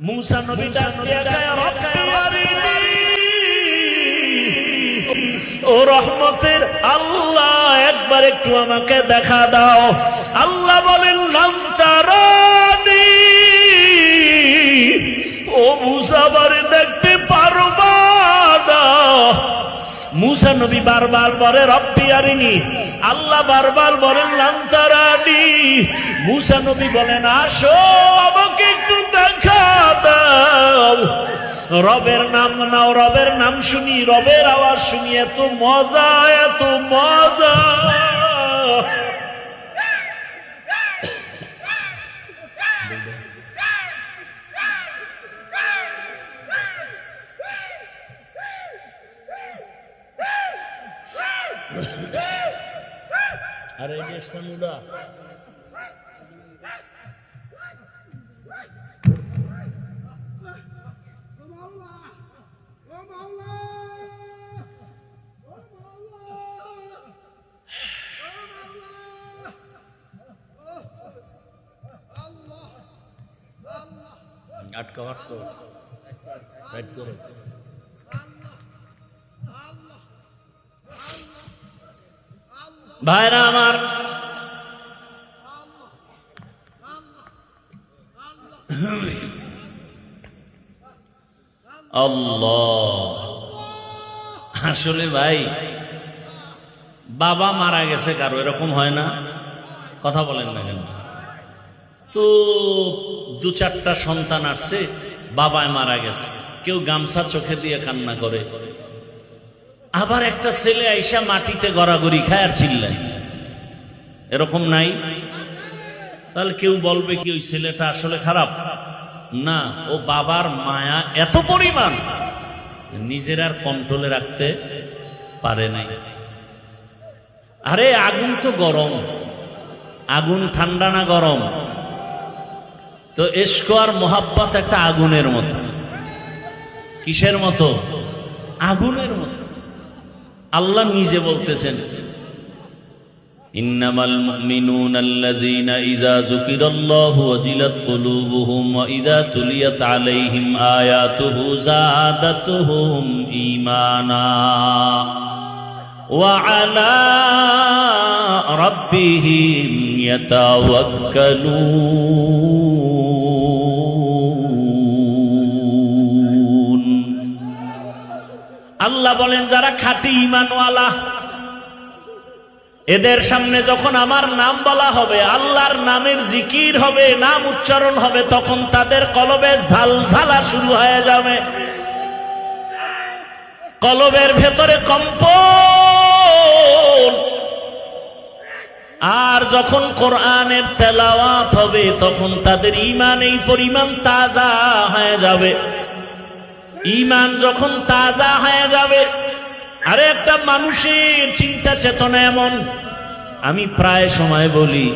মুসা নবী ডাক দিয়ে কয়, "রব্বি আরিনি।" ও রহমতের আল্লাহ একবার একটু আমাকে দেখা দাও। আল্লাহ বলেন তারানি ও মুসা বারে দেখতে পারবা না মুসা নবী বারবার বলে রব্বি আরিনি। আল্লাহ বারবার বলেন লান্তারানি মুসা নবী বলেন আসো আমাকে একটু রবের নাম নাও, রবের নাম শুনি, রবের আওয়াজ শুনি, এত মজা এত মজা। আরে ইসলামুল্লাহ আটকা আটকা ভাইরা আমার আল্লাহ আসলে ভাই, বাবা মারা গেছে কারও, এরকম হয় না? কথা বলেন না কেন? তো দু চারটা সন্তান আসছে বাবায় মারা গেছে। কেউ গামছা চোখে দিয়ে কান্না করে। আবার একটা ছেলে আইসা মাটিতে গড়াগড়ি খায় আর চিল্লায়। এরকম নাই? তাহলে কেউ বলবে কি ওই ছেলেটা আসলে খারাপ? না, ও বাবার মায়া এত পরিমাণ নিজের আর কন্ট্রোলে রাখতে পারে নাই। আরে, আগুন তো গরম। আগুন ঠান্ডা না গরম? তো এসকো আর মোহাব্বত একটা আগুনের মতো। কিসের মতো? আগুনের মতো। আল্লাহ নিজে বলতেছেন إنما المؤمنون الذين إذا ذكر الله وجلت قلوبهم وإذا تليت عليهم آياته زادتهم إيمانا وعلى ربهم يتوكلون আল্লাহ বলেন যারা খাঁটি ইমানওয়ালা এদের সামনে যখন আমার নাম বলা হবে, আল্লাহর নামের জিকির হবে, নাম উচ্চারণ হবে, তখন তাদের কলবে ঝালঝালা শুরু হয়ে যাবে। কলবের ভেতরে কম্প আর যখন কোরআনের তেলাওয়াত হবে, তখন তাদের ইমান এই পরিমাণ তাজা হয়ে যাবে। ইমান যখন তাজা হয়ে যাবে আরে একটা মানুষের চিন্তা চেতনা এমন। আমি প্রায় সময় বলি,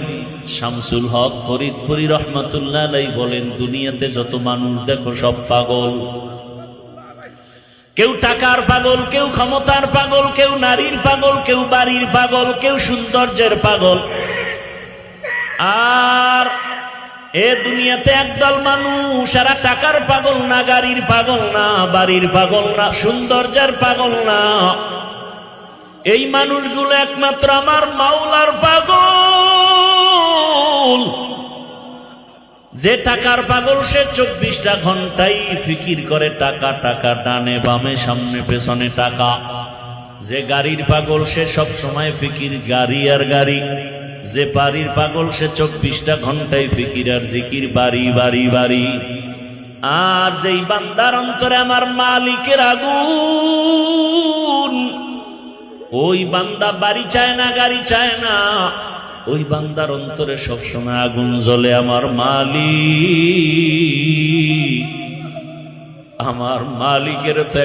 শামসুল হক ফরিদপুরি রহমতুল্লাহ বলেন, দুনিয়াতে যত মানুষ দেখো সব পাগল। কেউ টাকার পাগল, কেউ ক্ষমতার পাগল, কেউ নারীর পাগল, কেউ বাড়ির পাগল, কেউ সৌন্দর্যের পাগল। আর এ দুনিয়াতে একদল মানুষ এরা টাকার পাগল না, গাড়ির পাগল না, বাড়ির পাগল না, সৌন্দর্যের পাগল না। এই মানুষগুলো একমাত্র আমার মাওলার পাগল। যে টাকার পাগল, সে চব্বিশটা ঘন্টাই ফিকির করে, টাকা টাকা, ডানে বামে, সামনে, পেছনে টাকা। যে গাড়ির পাগল, সে সব সময় ফিকির, গাড়ি আর গাড়ি। যে বাড়ির পাগল সে চব্বিশটা ঘন্টায় ফিকির আর জিকির, বাড়ি বাড়ি বাড়ি। আর যেই বান্দার অন্তরে আমার মালিকের আগুন, ওই বান্দা বাড়ি চায় না, গাড়ি চায় না, ওই বান্দার অন্তরে সবসময় আগুন জ্বলে আমার মালিক। আমার মালিকের তো